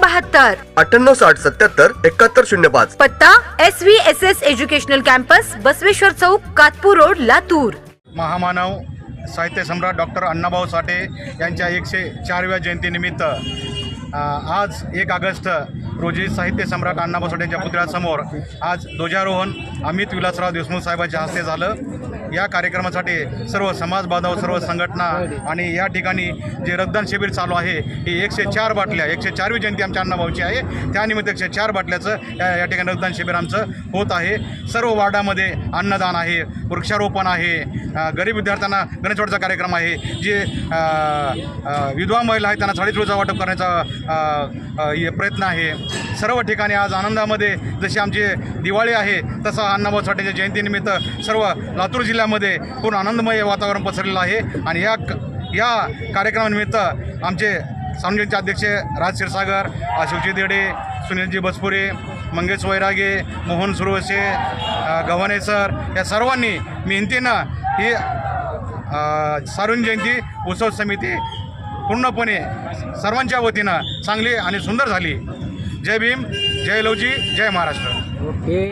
बहात्तर अठ्ठ्याण्णव साठ सत्याहत्तर एकाहत्तर शून्य पाच पत्ता S V S S educational campus Basaveshwar चौक कातपूर रोड लातूर. महामानव साहित्य सम्राट डॉक्टर अण्णाभाऊ साठे यांच्या एकशे चारव्या जयंतीनिमित्त आज एक ऑगस्ट रोजी साहित्य सम्राट अण्णाभाऊ साठे यांच्या पुतळ्यासमोर आज ध्वजारोहण अमित विलासराव देशमुख साहेबांच्या हस्ते झालं. या कार्यक्रमासाठी सर्व समाज बांधव सर्व संघटना आणि या ठिकाणी जे रक्तदान शिबिर चालू आहे ही एकशे चार बाटल्या एकशे चारवी जयंती आमच्या अण्णाभाऊची आहे. त्यानिमित्त एकशे चार बाटल्याचं या या ठिकाणी रक्तदान शिबिर आमचं होत आहे. सर्व वार्डामध्ये अन्नदान आहे वृक्षारोपण आहे गरीब विद्यार्थ्यांना गणेशवाडचा कार्यक्रम आहे जे विधवा महिला आहेत त्यांना साडीचोळीचा वाटप करण्याचा प्रयत्न आहे. सर्व ठिकाणी आज आनंदामध्ये जशी आमची दिवाळी आहे तसा अण्णाभाऊ साठेच्या जयंतीनिमित्त सर्व लातूर जिल्ह्यामध्ये पूर्ण आनंदमय वातावरण पसरलेलं आहे. आणि या या कार्यक्रमानिमित्त आमचे सामजनचे अध्यक्ष राज क्षीरसागर शिवजी देडे सुनीलजी बसपुरे मंगेश वैरागे मोहन सुरवसे गव्हाणे सर या सर्वांनी मेहनतीनं ही सारुण जयंती उत्सव समिती पूर्णपणे सर्वांच्या वतीनं चांगली आणि सुंदर झाली. जय भीम जय लवजी जय महाराष्ट्र.